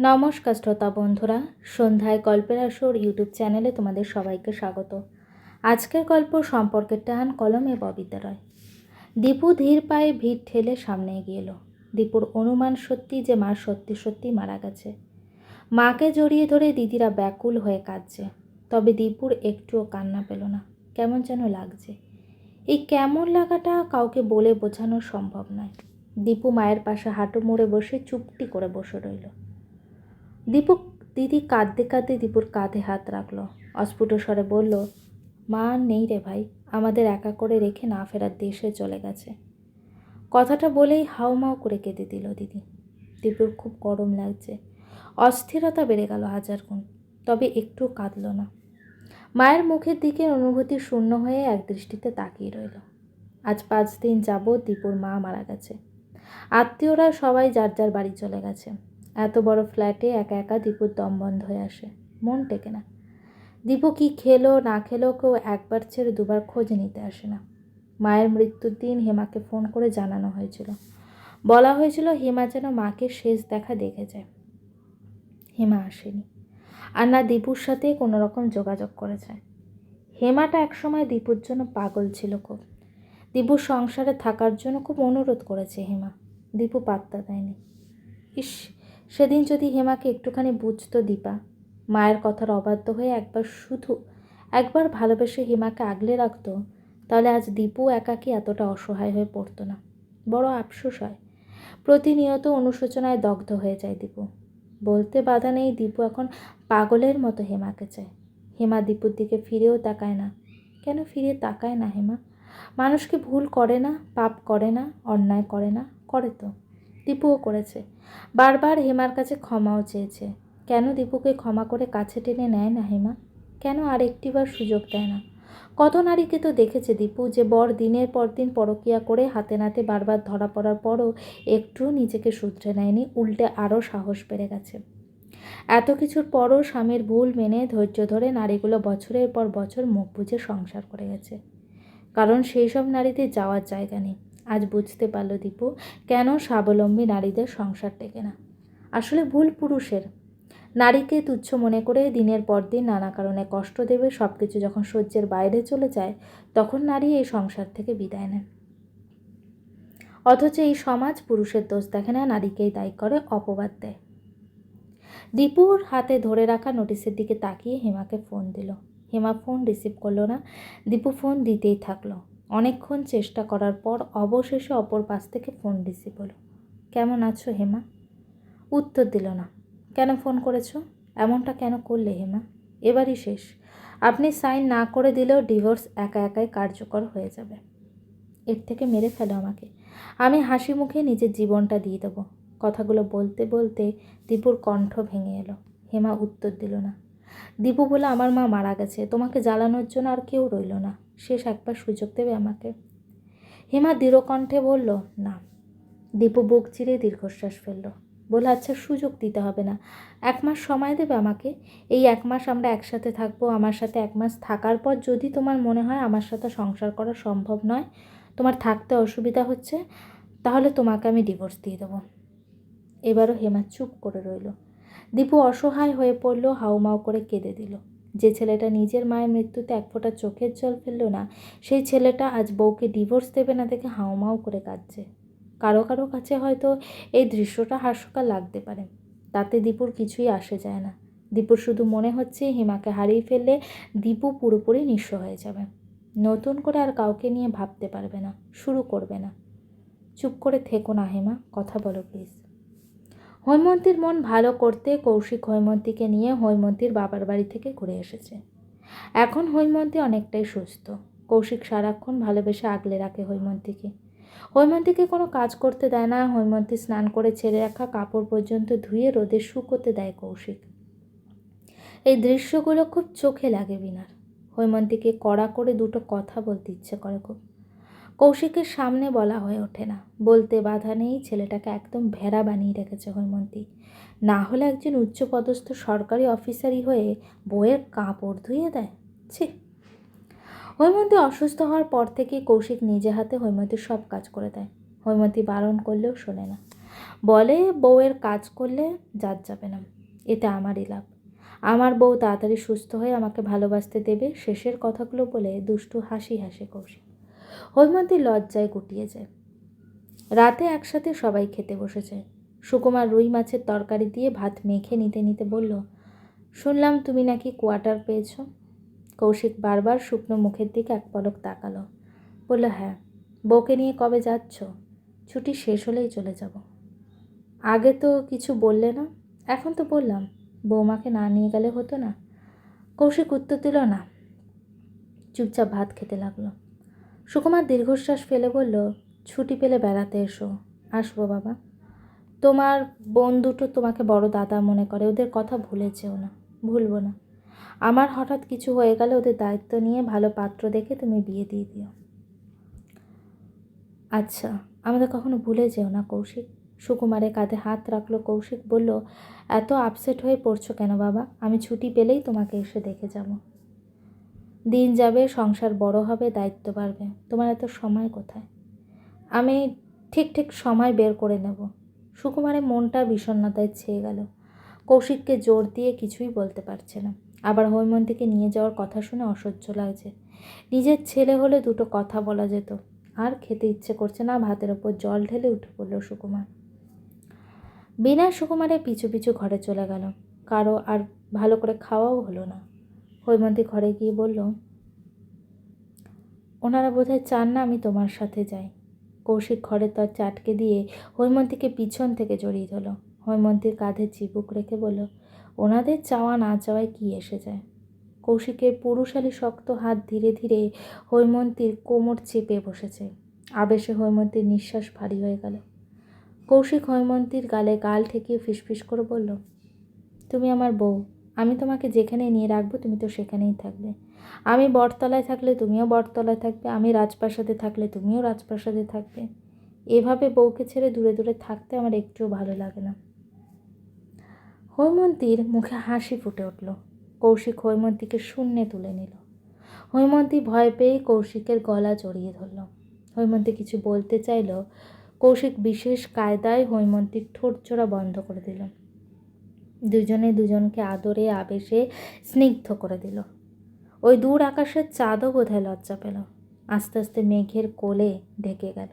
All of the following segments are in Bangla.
নমস্কার শ্রোতা বন্ধুরা, সন্ধ্যায় গল্পের আসর ইউটিউব চ্যানেলে তোমাদের সবাইকে স্বাগত। আজকের গল্প সম্পর্কের টান কলমে ববিতা রয়। দীপু ধীর পায়ে ভিড় ঠেলে সামনে এগিয়ে এলো। দীপুর অনুমান সত্যি যে মা সত্যি সত্যি মারা গেছে। মাকে জড়িয়ে ধরে দিদিরা ব্যাকুল হয়ে কাঁদছে। তবে দীপুর একটুও কান্না পেল না। কেমন যেন লাগছে। এই কেমন লাগাটা কাউকে বলে বোঝানো সম্ভব নয়। দীপু মায়ের পাশে হাঁটু মুড়ে বসে চুপটি করে বসে রইল। দীপু, দিদি কাঁদতে কাঁদতে দীপুর কাঁধে হাত রাখল। অস্ফুট স্বরে বলল, মা নেই রে ভাই, আমাদের একা করে রেখে না ফেরার দেশে চলে গেছে। কথাটা বলেই হাউমাউ করে কেঁদে দিল দিদি। দীপুর খুব গরম লাগছে। অস্থিরতা বেড়ে গেল হাজার গুণ, তবে একটু কাঁদল না। মায়ের মুখের দিকে অনুভূতি শূন্য হয়ে এক দৃষ্টিতে তাকিয়ে রইল। আজ পাঁচ দিন যাবৎ দীপুর মা মারা গেছে। আত্মীয়রা সবাই যার যার বাড়ি চলে গেছে। এত বড় ফ্ল্যাটে একা একা দীপুর দম বন্ধ হয়ে আসে। মন টেকে না। দীপু কি খেলো, না খেলো কেউ একবার ছেড়ে দুবার খোঁজ নিতে আসে না। মায়ের মৃত্যুর দিন হেমাকে ফোন করে জানানো হয়েছিল। বলা হয়েছিল হেমা যেন মাকে শেষ দেখা দেখে যায়। হেমা আসেনি। আর না দীপুর সাথে কোনো রকম যোগাযোগ করেছে। হেমাটা একসময় দীপুর জন্য পাগল ছিল খুব। দীপুর সংসারে থাকার জন্য খুব অনুরোধ করেছে হেমা। দীপু পাত্তা দেয়নি। ইস সেদিন যদি হেমাকে একটুখানি বুঝতো দীপা, মায়ের কথার অবাধ্য হয়ে একবার শুধু একবার ভালোবেসে হেমাকে আগলে রাখতো, তাহলে আজ দীপু একাকি এতটা অসহায় হয়ে পড়তো না। বড় আফসোস হয়। প্রতিনিয়ত অনুশোচনায় দগ্ধ হয়ে যায় দীপু। বলতে বাধা নেই দীপু এখন পাগলের মতো হেমাকে চায়। হেমা দীপুর দিকে ফিরেও তাকায় না। কেন ফিরে তাকায় না হেমা? মানুষকে ভুল করে না, পাপ করে না, অন্যায় করে না, করে তো। দীপুও করেছে। বারবার হেমার কাছে ক্ষমাও চেয়েছে। কেন দীপুকে ক্ষমা করে কাছে টেনে নেয় না হেমা? কেন আর একটিবার সুযোগ দেয় না? কত নারীকে তো দেখেছে দীপু যে বর দিনের পর দিন পরকিয়া করে হাতে নাতে বারবার ধরা পড়ার পরও একটুও নিজেকে শুধরে নেয়নি, উল্টে আরও সাহস বেড়ে গেছে। এত কিছুর পরও স্বামীর ভুল মেনে ধৈর্য ধরে নারীগুলো বছরের পর বছর মুখ বুঝে সংসার করে গেছে। কারণ সেই সব নারীদের যাওয়ার জায়গা নেই। আজ বুঝতে পারল দীপু, কেন স্বাবলম্বী নারীদের সংসার টেকে না। আসলে ভুল পুরুষের। নারীকে তুচ্ছ মনে করে দিনের পর দিন নানা কারণে কষ্ট দেবে সব কিছু যখন সহ্যের বাইরে চলে যায়, তখন নারী এই সংসার থেকে বিদায় নেন অথচ এই সমাজ পুরুষের দোষ দেখে না, নারীকেই দায়ী করে, অপবাদ দেয়। দীপুর হাতে ধরে রাখা নোটিশের দিকে তাকিয়ে হেমাকে ফোন দিল। হেমা ফোন রিসিভ করল না, দীপু ফোন দিতেই থাকল। অনেকক্ষণ চেষ্টা করার পর অবশেষে অপর পাশ থেকে ফোন রিসিভ হলো। কেমন আছো, হেমা? উত্তর দিল না। কেন ফোন করেছ? এমনটা কেন করলে, হেমা? এবারই শেষ। আপনি সাইন না করে দিলেও ডিভোর্স একা একাই কার্যকর হয়ে যাবে। এর থেকে মেরে ফেলো আমাকে। আমি হাসি মুখে নিজের জীবনটা দিয়ে দেবো। কথাগুলো বলতে বলতে দীপুর কণ্ঠ ভেঙে এলো। হেমা উত্তর দিল না। দীপু বলে আমার মা মারা গেছে, তোমাকে জ্বালানোর জন্য আর কেউ রইল না। শেষ একবার সুযোগ দেবে আমাকে। হেমা দৃঢ়কণ্ঠে বলল, না। দীপু বুক চিরে দীর্ঘশ্বাস ফেলল। বলে আচ্ছা সুযোগ দিতে হবে না। এক মাস সময় দেবে আমাকে? এই এক মাস আমরা একসাথে থাকব, আমার সাথে এক মাস থাকার পর যদি তোমার মনে হয় আমার সাথে সংসার করা সম্ভব নয়, তোমার থাকতে অসুবিধা হচ্ছে, তাহলে তোমাকে আমি ডিভোর্স দিয়ে দেবো। এবারও হেমা চুপ করে রইল। দীপু অসহায় হয়ে পড়ল, হাউমাউ করে কেঁদে দিল। যে ছেলেটা নিজের মায়ের মৃত্যুতে এক ফোঁটা চোখের জল ফেলল না, সেই ছেলেটা আজ বউকে ডিভোর্স দেবে না দেখে হাউমাউ করে কাঁদছে। কারও কারও কাছে হয়তো এই দৃশ্যটা হাস্যকর লাগতে পারে, তাতে দীপুর কিছুই আসে যায় না। দীপুর শুধু মনে হচ্ছে হিমাকে হারিয়ে ফেললে দীপু পুরোপুরি নিঃস্ব হয়ে যাবে। নতুন করে আর কাউকে নিয়ে ভাবতে পারবে না, শুরু করবে না। চুপ করে থেকো না, হেমা, কথা বলো, প্লিজ। হৈমন্তীর মন ভালো করতে কৌশিক হৈমন্তীকে নিয়ে হৈমন্তীর বাবার বাড়ি থেকে ঘুরে এসেছে। এখন হৈমন্তী অনেকটাই সুস্থ। কৌশিক সারাক্ষণ ভালোবেসে আগলে রাখে হৈমন্তীকে। হৈমন্তীকে কোনো কাজ করতে দেয় না, হৈমন্তী স্নান করে ছেড়ে রাখা কাপড় পর্যন্ত ধুয়ে রোদে শুকোতে দেয় কৌশিক। এই দৃশ্যগুলো খুব চোখে লাগে বিনার। হৈমন্তীকে কড়া করে দুটো কথা বলতে ইচ্ছে করে খুব। কৌশিকের সামনে বলা হয়ে ওঠে না। বলতে বাধা নেই, ছেলেটাকে একদম ভেড়া বানিয়ে রেখেছে হৈমন্তী। না হলে একজন উচ্চপদস্থ সরকারি অফিসারই হয়ে বইয়ের কাপড় ধুয়ে দেয়। ছি। হৈমন্তী অসুস্থ হওয়ার পর থেকে কৌশিক নিজে হাতে হৈমন্তীর সব কাজ করে দেয়। হৈমন্তী বারণ করলেও শোনে না। বলে, বউয়ের কাজ করলে যার যাবে না। এতে আমারই লাভ। আমার বউ তাড়াতাড়ি সুস্থ হয়ে আমাকে ভালোবাসতে দেবে শেষের কথাগুলো বলে দুষ্টু হাসি হাসে কৌশিক। হৈমন্তী লজ্জায় গুটিয়ে যায়। রাতে একসাথে সবাই খেতে বসেছে। সুকুমার রুই মাছের তরকারি দিয়ে ভাত মেখে নিতে নিতে বলল, শুনলাম তুমি নাকি কোয়ার্টার পেয়েছ। কৌশিক বারবার শুকনো মুখের দিকে এক পলক তাকালো। বলল হ্যাঁ বউকে নিয়ে কবে যাচ্ছ? ছুটি শেষ হলেই চলে যাব। আগে তো কিছু বললে না? এখন তো বললাম বৌমাকে না নিয়ে গেলে হতো না? কৌশিক উত্তর দিল, না। চুপচাপ ভাত খেতে লাগল। সুকুমার দীর্ঘশ্বাস ফেলে বলল, ছুটি পেলে বেড়াতে এসো। আসব বাবা। তোমার বোন দুটো তোমাকে বড় দাদা মনে করে, ওদের কথা ভুলে যেও না, ভুলবো না। আমার হঠাৎ কিছু হয়ে গেলে ওদের দায়িত্ব নিয়ে ভালো পাত্র দেখে তুমি বিয়ে দিয়ে দিও। আচ্ছা আমাদের কখনো ভুলে যেও না, কৌশিক। সুকুমারের কাঁধে হাত রাখল, কৌশিক বলল, এত আপসেট হয়ে পড়ছো কেন বাবা? আমি ছুটি পেলেই তোমাকে এসে দেখে যাব। দিন যাবে, সংসার বড় হবে, দায়িত্ব বাড়বে। তোমার এত সময় কোথায়? আমি ঠিক ঠিক সময় বের করে নেব। সুকুমারের মনটা বিষণ্ণতায় ছেয়ে গেল। কৌশিককে জোর দিয়ে কিছুই বলতে পারছে না। আবার হৈমন্তীকে নিয়ে যাওয়ার কথা শুনে অসহ্য লাগছে। নিজের ছেলে হলে দুটো কথা বলা যেত। আর খেতে ইচ্ছে করছে না, ভাতের ওপর জল ঢেলে উঠে পড়ল সুকুমার। বিনা সুকুমারে পিছু পিছু ঘরে চলে গেল। কারও আর ভালো করে খাওয়াও হলো না। হৈমন্তী ঘরে গিয়ে বলল, ওনারা বোধহয় চান না আমি তোমার সাথে যাই। কৌশিক ঘরে তার চাটকে দিয়ে হৈমন্তীকে পিছন থেকে জড়িয়ে ধরল। হৈমন্তীর কাঁধে চিবুক রেখে বলল, ওনাদের চাওয়া না চাওয়ায় কি এসে যায়? কৌশিকের পুরুষালী শক্ত হাত ধীরে ধীরে হৈমন্তীর কোমর চেপে বসেছে। আবেশে হৈমন্তীর নিঃশ্বাস ভারী হয়ে গেল। কৌশিক হৈমন্তীর গালে গাল ঠেকিয়ে ফিসফিস করে বলল, তুমি আমার বউ আমি তোমাকে যেখানে নিয়ে রাখব তুমি তো সেখানেই থাকবে। আমি বটতলায় থাকলে তুমিও বটতলায় থাকবে, আমি রাজপ্রাসাদে থাকলে তুমিও রাজপ্রাসাদে থাকবে। এভাবে বউকে ছেড়ে দূরে দূরে থাকতে আমার একটুও ভালো লাগে না। হৈমন্তীর মুখে হাসি ফুটে উঠল। কৌশিক হৈমন্তীকে শূন্যে তুলে নিল। হৈমন্তী ভয় পেয়ে কৌশিকের গলা জড়িয়ে ধরল। হৈমন্তী কিছু বলতে চাইল কৌশিক বিশেষ কায়দায় হৈমন্তীর ঠোঁট চোরা বন্ধ করে দিল। দুজনে দুজনকে আদরে, আবেশে স্নিগ্ধ করে দিল। ওই দূর আকাশের চাঁদও বোধহয় লজ্জা পেল। আস্তে আস্তে মেঘের কোলে ঢেকে গেল।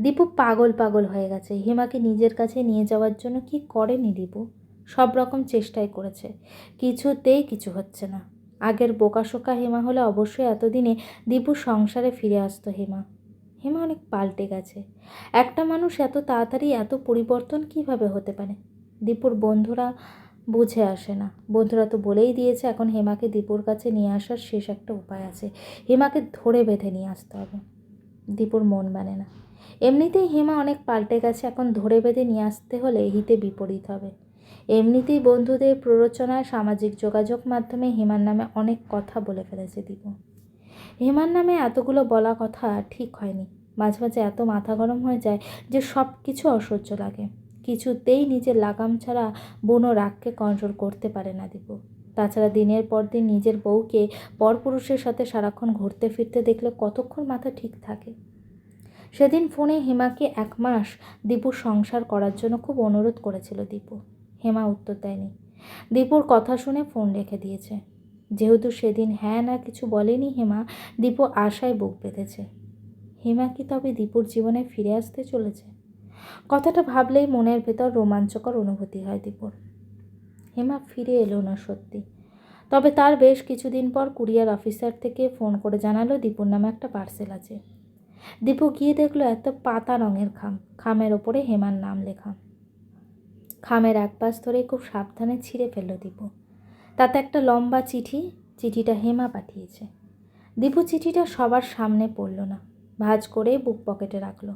দীপু পাগল পাগল হয়ে গেছে। হিমাকে নিজের কাছে নিয়ে যাওয়ার জন্য কি করেনি দীপু? সব রকম চেষ্টাই করেছে। কিছুতেই কিছু হচ্ছে না। আগের বোকাশোকা হেমা হলে অবশ্যই এতদিনে দীপু সংসারে ফিরে আসতো হেমা। হেমা অনেক পাল্টে গেছে। একটা মানুষ এত তাড়াতাড়ি এত পরিবর্তন কীভাবে হতে পারে? দীপুর বন্ধুরা বুঝে আসে না। বন্ধুরা তো বলেই দিয়েছে, এখন হেমাকে দীপুর কাছে নিয়ে আসার শেষ একটা উপায় আছে। হেমাকে ধরে বেঁধে নিয়ে আসতে হবে। দীপুর মন মানে না। এমনিতেই হেমা অনেক পাল্টে গেছে, এখন ধরে বেঁধে নিয়ে আসতে হলে হিতে বিপরীত হবে। এমনিতেই বন্ধুদের প্ররোচনায় সামাজিক যোগাযোগ মাধ্যমে হেমার নামে অনেক কথা বলে ফেলেছে দীপু। হেমার নামে এতগুলো বলা কথা ঠিক হয়নি। মাঝে মাঝে এত মাথা গরম হয়ে যায় যে সব কিছু অসহ্য লাগে। কিছুতেই নিজের লাগাম ছাড়া বুনো রাগকে কন্ট্রোল করতে পারে না দীপু। তাছাড়া দিনের পর দিন নিজের বউকে পরপুরুষের সাথে সারাক্ষণ ঘুরতে ফিরতে দেখলে কতক্ষণ মাথা ঠিক থাকে? সেদিন ফোনে হেমাকে এক মাস দীপু সংসার করার জন্য খুব অনুরোধ করেছিল দীপু। হেমা উত্তর দেয়নি। দীপুর কথা শুনে ফোন রেখে দিয়েছে। যেহেতু সেদিন হ্যাঁ না কিছু বলেনি হেমা, দীপু আশায় বুক বেঁধেছে। হেমা কি তবে দীপুর জীবনে ফিরে আসতে চলেছে? কথাটা ভাবলেই মনের ভেতর রোমাঞ্চকর অনুভূতি হয় দীপুর। হেমা ফিরে এলো না সত্যি। তবে তার বেশ কিছুদিন পর কুরিয়ার অফিসার থেকে ফোন করে জানালো দীপুর নামে একটা পার্সেল আছে। দীপু গিয়ে দেখল এত পাতা রঙের খাম, খামের ওপরে হেমার নাম লেখা। খামের এক পাশ ধরে খুব সাবধানে ছিঁড়ে ফেলল দীপু। তাতে একটা লম্বা চিঠি, চিঠিটা হেমা পাঠিয়েছে। দীপু চিঠিটা সবার সামনে পড়ল না, ভাজ করে বুক পকেটে রাখল।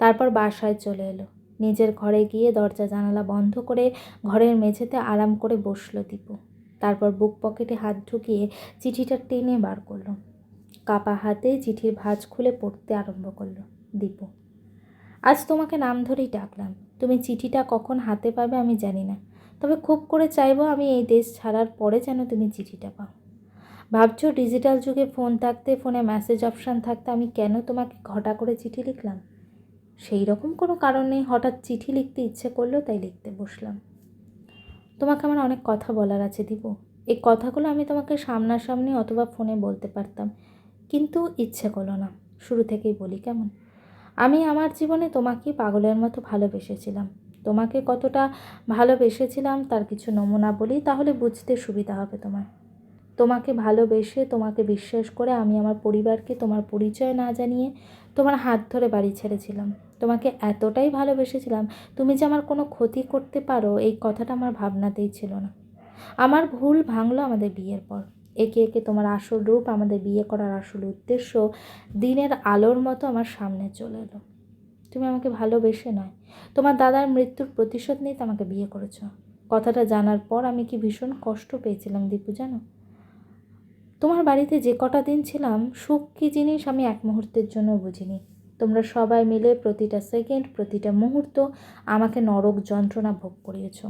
তারপর বাসায় চলে এলো। নিজের ঘরে গিয়ে দরজা জানালা বন্ধ করে ঘরের মেঝেতে আরাম করে বসল দীপু। তারপর বুক পকেটে হাত ঢুকিয়ে চিঠিটা টেনে বার করল। কাপা হাতে চিঠির ভাঁজ খুলে পড়তে আরম্ভ করল দীপু। আজ তোমাকে নাম ধরেই ডাকলাম। তুমি চিঠিটা কখন হাতে পাবে আমি জানি না। তবে খুব করে চাইব আমি এই দেশ ছাড়ার পরে যেন তুমি চিঠিটা পাও। ভাবছ ডিজিটাল যুগে ফোন থাকতে, ফোনে মেসেজ অপশান থাকতে আমি কেন তোমাকে ঘটা করে চিঠি লিখলাম? সেই রকম কোনো কারণ হঠাৎ চিঠি লিখতে ইচ্ছে করল, তাই লিখতে বসলাম। তোমাকে আমার অনেক কথা বলার আছে দীপু। এই কথাগুলো আমি তোমাকে সামনাসামনি অথবা ফোনে বলতে পারতাম, কিন্তু ইচ্ছে করল না। শুরু থেকেই বলি, কেমন? আমি আমার জীবনে তোমাকেই পাগলের মতো ভালোবেসেছিলাম। তোমাকে কতটা ভালোবেসেছিলাম তার কিছু নমুনা বলি, তাহলে বুঝতে সুবিধা হবে তোমার। তোমাকে ভালোবেসে তোমাকে বিশ্বাস করে আমি আমার পরিবারকে তোমার পরিচয় না জানিয়ে তোমার হাত ধরে বাড়ি ছেড়েছিলাম। তোমাকে এতটাই ভালোবেসেছিলাম, তুমি যে আমার কোনো ক্ষতি করতে পারো, এই কথাটা আমার ভাবনাতেই ছিল না। আমার ভুল ভাঙলো আমাদের বিয়ের পর। একে একে তোমার আসল রূপ, আমাদের বিয়ে করার আসল উদ্দেশ্য, দিনের আলোর মতো আমার সামনে চলে এলো। তুমি আমাকে ভালোবেসে নয়, তোমার দাদার মৃত্যুর প্রতিশোধ নিতে আমাকে বিয়ে করেছ। কথাটা জানার পর আমি কি ভীষণ কষ্ট পেয়েছিলাম দীপু, জানো? তোমার বাড়িতে যে কটা দিন ছিলাম, সুখ কী জিনিস আমি এক মুহূর্তের জন্য বুঝিনি। তোমরা সবাই মিলে প্রতিটা সেকেন্ড, প্রতিটা মুহূর্ত আমাকে নরক যন্ত্রণা ভোগ করিয়েছ।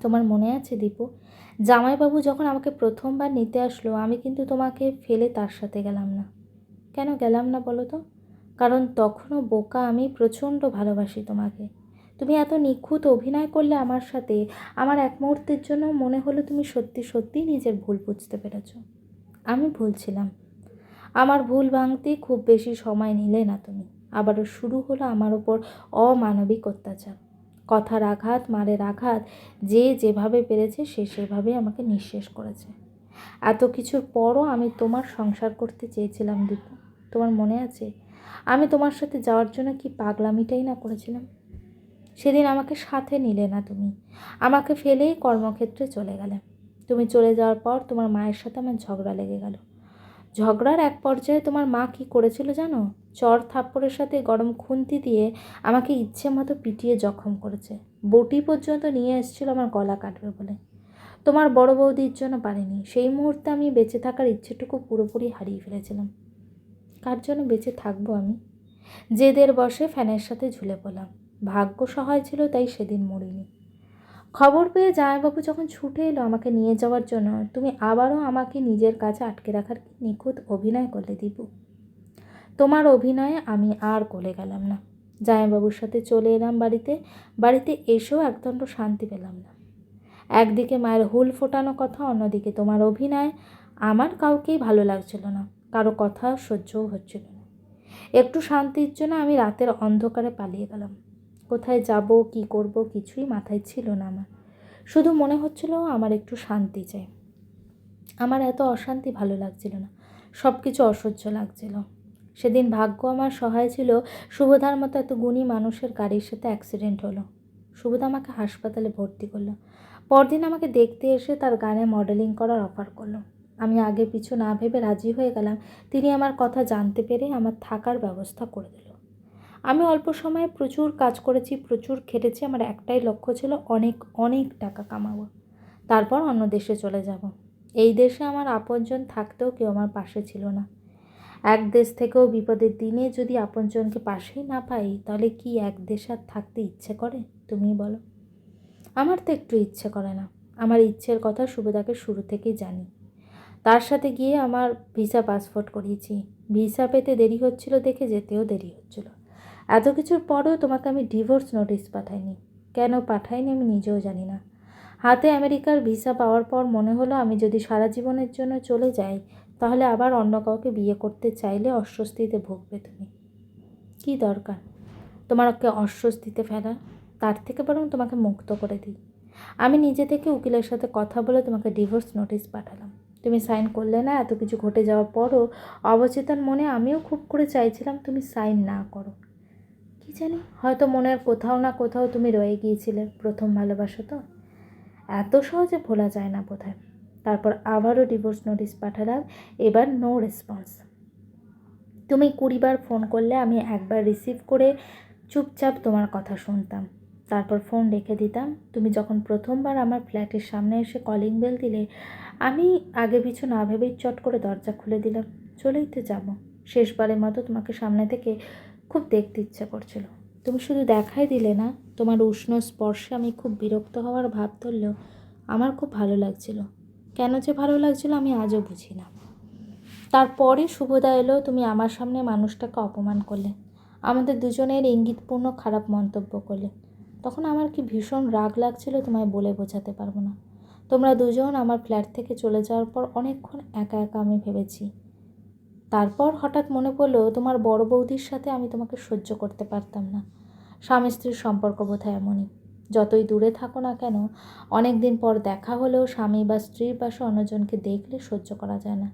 তোমার মনে আছে দীপু? জামাইবাবু যখন আমাকে প্রথমবার নিতে আসলো, আমি কিন্তু তোমাকে ফেলে তার সাথে গেলাম না। কেন গেলাম না বলো তো? কারণ তখনও বোকা আমি প্রচণ্ড ভালোবাসি তোমাকে। তুমি এত নিখুঁত অভিনয় করলে আমার সাথে, আমার এক মুহূর্তের জন্য মনে হলো তুমি সত্যি সত্যি নিজের ভুল বুঝতে পেরেছ। আমি ভুল ছিলাম। আমার ভুল ভাঙতে খুব বেশি সময় নিলে না তুমি। আবারও শুরু হলো আমার ওপর অমানবিক অত্যাচার। কথার আঘাত, মারের আঘাত, যে যেভাবে পেরেছে সে সেভাবে আমাকে নিঃশেষ করেছে। এত কিছুর পরও আমি তোমার সংসার করতে চেয়েছিলাম দীপু। তোমার মনে আছে? আমি তোমার সাথে যাওয়ার জন্য কি পাগলামিটাই না করেছিলাম? সেদিন আমাকে সাথে নিলে না তুমি। আমাকে ফেলেই কর্মক্ষেত্রে চলে গেলে। তুমি চলে যাওয়ার পর তোমার মায়ের সাথে আমার ঝগড়া লেগে গেল। ঝগড়ার এক পর্যায়ে তোমার মা কি করেছিল জানো? চর থাপ্পড়ের সাথে গরম খুন্তি দিয়ে আমাকে ইচ্ছে মতো পিটিয়ে জখম করেছে। বটি পর্যন্ত নিয়ে এসেছিল আমার গলা কাটবে বলে। তোমার বড় বৌদির জন্য পারিনি। সেই মুহূর্তে আমি বেঁচে থাকার ইচ্ছেটুকু পুরোপুরি হারিয়ে ফেলেছিলাম। কার জন্য বেঁচে থাকব আমি? জেদের বসে ফ্যানের সাথে ঝুলে পড়লাম। ভাগ্য সহায় ছিল, তাই সেদিন মরিনি। খবর পেয়ে জামাইবাবু যখন ছুটে এলো আমাকে নিয়ে যাওয়ার জন্য, তুমি আবারও আমাকে নিজের কাছে আটকে রাখার নিখুঁত অভিনয় করলে দীপু। তোমার অভিনয়ে আমি আর গলে গেলাম না। জামাইবাবুর সাথে চলে এলাম বাড়িতে বাড়িতে এসেও একদণ্ড শান্তি পেলাম না। একদিকে মায়ের হুল ফোটানো কথা, অন্যদিকে তোমার অভিনয় আমার কাউকেই ভালো লাগছিল না, কারও কথা সহ্যও হচ্ছিল না। একটু শান্তির জন্য আমি রাতের অন্ধকারে পালিয়ে গেলাম। কোথায় যাব, কি করব কিছুই মাথায় ছিল না আমার। শুধু মনে হচ্ছিল আমার একটু শান্তি চাই। আমার এত অশান্তি ভালো লাগছিল না সব কিছু অসহ্য লাগছিল। সেদিন ভাগ্য আমার সহায় ছিল শুভদার মতো এত গুণী মানুষের গাড়ির সাথে অ্যাক্সিডেন্ট হলো। শুভদা আমাকে হাসপাতালে ভর্তি করল। পরদিন আমাকে দেখতে এসে তার গানে মডেলিং করার অফার করল। আমি আগে পিছু না ভেবে রাজি হয়ে গেলাম। তিনি আমার কথা জানতে পেরে আমার থাকার ব্যবস্থা করে দিল। আমি অল্প সময়ে প্রচুর কাজ করেছি, প্রচুর খেটেছি, আমার একটাই লক্ষ্য ছিল অনেক অনেক টাকা কামাবো। তারপর অন্য দেশে চলে যাব। এই দেশে আমার আপনজন থাকতেও কেউ আমার পাশে ছিল না। এক দেশ থেকেও বিপদের দিনে যদি আপনজনকে পাশেই না পাই, তাহলে কি এক দেশ আর থাকতে ইচ্ছে করে? তুমি বলো। আমার তো একটু ইচ্ছে করে না। আমার ইচ্ছের কথা সুবিধাকে শুরু থেকেই জানি। তার সাথে গিয়ে আমার ভিসা পাসপোর্ট করিয়েছি। ভিসা পেতে দেরি হচ্ছিল দেখে যেতেও দেরি হচ্ছিল। এত কিছুর পরেও তোমাকে আমি ডিভোর্স নোটিশ পাঠাইনি। কেন পাঠাইনি আমি নিজেও জানি না। হাতে আমেরিকার ভিসা পাওয়ার পর মনে হলো আমি যদি সারা জীবনের জন্য চলে যাই, তাহলে আবার অন্য কাউকে বিয়ে করতে চাইলে অস্বস্তিতে ভুগবে তুমি। কি দরকার? তোমাকে অস্বস্তিতে ফেলা, তার থেকে বরং তোমাকে মুক্ত করে দিই। আমি নিজে থেকে উকিলের সাথে কথা বলে তোমাকে ডিভোর্স নোটিশ পাঠালাম। তুমি সাইন করলে না, এত কিছু ঘটে যাওয়ার পরও অবচেতন মনে আমিও খুব করে চাইছিলাম তুমি সাইন না করো। কি জানি? হয়তো মনের কোথাও না কোথাও তুমি রয়ে গিয়েছিলে প্রথম ভালোবাসা তো। এত সহজে ভোলা যায় না বোধহয়। তারপর আবারও ডিভোর্স নোটিশ পাঠালাম, এবার নো রেসপন্স তুমি কুড়িবার ফোন করলে আমি একবার রিসিভ করে চুপচাপ তোমার কথা শুনতাম। তারপর ফোন রেখে দিতাম। তুমি যখন প্রথমবার আমার ফ্ল্যাটের সামনে এসে কলিং বেল দিলে, আমি আগে পিছু না ভেবেই চট করে দরজা খুলে দিলাম। চলেই তো যাব। শেষবারের মতো তোমাকে সামনে থেকে খুব দেখতে ইচ্ছা করছিল। তুমি শুধু দেখাই দিলে না, তোমার উষ্ণ স্পর্শে আমি খুব বিরক্ত হওয়ার ভাব ধরলেও আমার খুব ভালো লাগছিল। কেন যে ভালো লাগছিল আমি আজও বুঝি না। তারপরে শুভদা এলো, তুমি আমার সামনে মানুষটাকে অপমান করলে। আমাদের দুজনের ইঙ্গিতপূর্ণ খারাপ মন্তব্য করলে। তখন আমার কি ভীষণ রাগ লাগছিল তোমায় বলে বোঝাতে পারব না। তোমরা দুজন আমার ফ্ল্যাট থেকে চলে যাওয়ার পর অনেকক্ষণ একা একা আমি ভেবেছি। তারপর হঠাৎ মনে পড়ল তোমার বড় বৌদির সাথে আমি তোমাকে সহ্য করতে পারতাম না। স্বামী স্ত্রীর সম্পর্ক বোধহয় এমনই। যতই দূরে থাকো না কেন অনেক দিন পর দেখা হলেও স্বামী বা স্ত্রীর পাশে অন্যজনকে দেখলে সহ্য করা যায় না।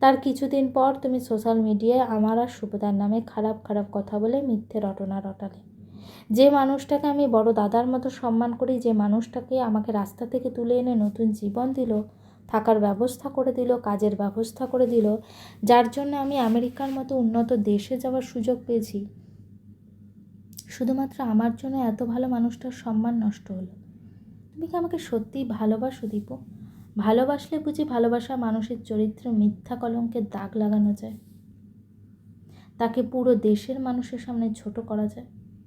তার কিছুদিন পর তুমি সোশ্যাল মিডিয়ায় আমার আর সুভদার নামে খারাপ খারাপ কথা বলে মিথ্যে রটনা রটালে। যে মানুষটাকে আমি বড় দাদার মতো সম্মান করি, যে মানুষটাকে আমাকে রাস্তা থেকে তুলে এনে নতুন জীবন দিল থাকার ব্যবস্থা করে দিল, কাজের ব্যবস্থা করে দিল, যার জন্য আমি আমেরিকার মতো উন্নত দেশে যাওয়ার সুযোগ পেয়েছি। শুধুমাত্র আমার জন্য এত ভালো মানুষটার সম্মান নষ্ট হলো। তুমি কি আমাকে সত্যিই ভালোবাসো দীপু? ভালোবাসলে বুঝি ভালোবাসা মানুষের চরিত্রে মিথ্যা কলঙ্কের দাগ লাগানো যায়। তাকে পুরো দেশের মানুষের সামনে ছোট করা যায়।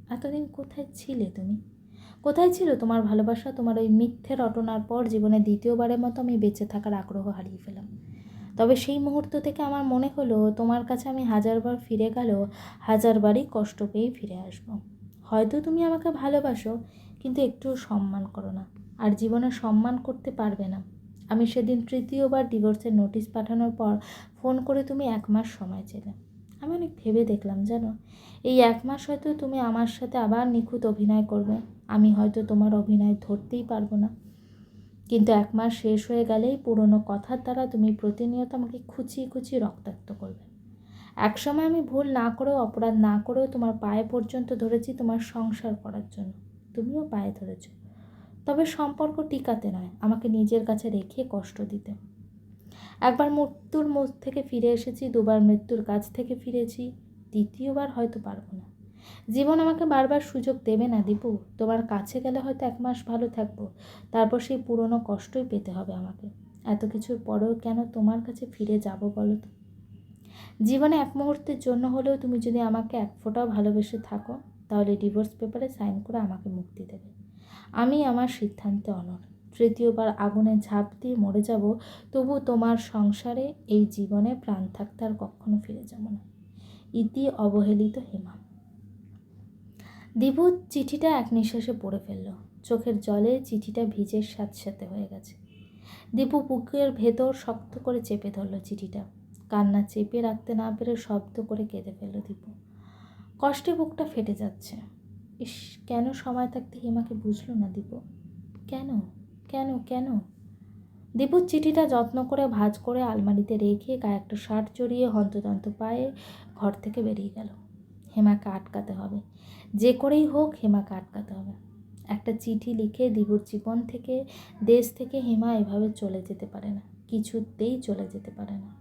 এতদিন কোথায় ছিলে তুমি? কোথায় ছিল তোমার ভালোবাসা? তোমার ওই মিথ্যে রটনার পর জীবনে দ্বিতীয়বারের মতো আমি বেঁচে থাকার আগ্রহ হারিয়ে ফেলাম তবে সেই মুহূর্ত থেকে আমার মনে হলো, তোমার কাছে আমি হাজারবার ফিরে গেলেও হাজারবারই কষ্ট পেয়েই ফিরে আসব। হয়তো তুমি আমাকে ভালোবাসো, কিন্তু একটুও সম্মান করো না। আর জীবনে সম্মান করতে পারবে না। আমি সেদিন তৃতীয়বার ডিভোর্সের নোটিশ পাঠানোর পর ফোন করে তুমি এক মাস সময় চেলে। আমি অনেক ভেবে দেখলাম, জানো? এই এক মাস হয়তো তুমি আমার সাথে আবার নিখুঁত অভিনয় করবে। আমি হয়তো তোমার অভিনয় ধরতেই পারব না। কিন্তু এক মাস শেষ হয়ে গেলেই পুরনো কথার দ্বারা তুমি প্রতিনিয়ত আমাকে খুঁচিয়ে খুঁচিয়ে রক্তাক্ত করবে। একসময় আমি ভুল না করেও, অপরাধ না করেও তোমার পায়ে পর্যন্ত ধরেছি তোমার সংসার করার জন্য। তুমিও পায়ে ধরেছ। তবে সম্পর্ক টিকাতে নয়, আমাকে নিজের কাছে রেখে কষ্ট দিতে। একবার মৃত্যুর মুখ থেকে ফিরে এসেছি, দুবার মৃত্যুর কাছ থেকে ফিরেছি, দ্বিতীয়বার হয়তো পারব না। জীবন আমাকে বারবার সুযোগ দেবে না দীপু। তোমার কাছে গেলে হয়তো এক মাস ভালো থাকব, তারপর সেই পুরনো কষ্টই পেতে হবে আমাকে। এত কিছুর পরেও কেন তোমার কাছে ফিরে যাব বলো তো? জীবনে এক মুহূর্তের জন্য হলেও তুমি যদি আমাকে এক ফোঁটাও ভালোবেসে থাকো, তাহলে ডিভোর্স পেপারে সাইন করে আমাকে মুক্তি দেবে। আমি আমার সিদ্ধান্তে অনর তৃতীয়বার আগুনে ঝাঁপ দিয়ে মরে যাব, তবু তোমার সংসারে এই জীবনে প্রাণ থাকতে আর কখনো ফিরে যাব না। ইতি অবহেলিত হেমা। দিবু চিঠিটা এক নিঃশ্বাসে পড়ে ফেলল। চোখের জলে চিঠিটা ভিজের সাথে সাথে হয়ে গেছে। দীপু বুকের ভেতর শক্ত করে চেপে ধরল চিঠিটা। কান্না চেপে রাখতে না পেরে শব্দ করে কেঁদে ফেলল দীপু। কষ্টে বুকটা ফেটে যাচ্ছে। ইস, কেন সময় থাকতে হিমাকে বুঝলো না দীপু? কেন? কেন কেন? দীপুর চিঠিটা যত্ন করে ভাজ করে আলমারিতে রেখে গায়ে একটা শার্ট জড়িয়ে হন্তদন্ত পায়ে ঘর থেকে বেরিয়ে গেল। হেমাকে আটকাতে হবে। যে করেই হোক হেমাকে আটকাতে হবে। একটা চিঠি লিখে দিবুর জীবন থেকে, দেশ থেকে হেমা এভাবে চলে যেতে পারে না। কিছুতেই চলে যেতে পারে না।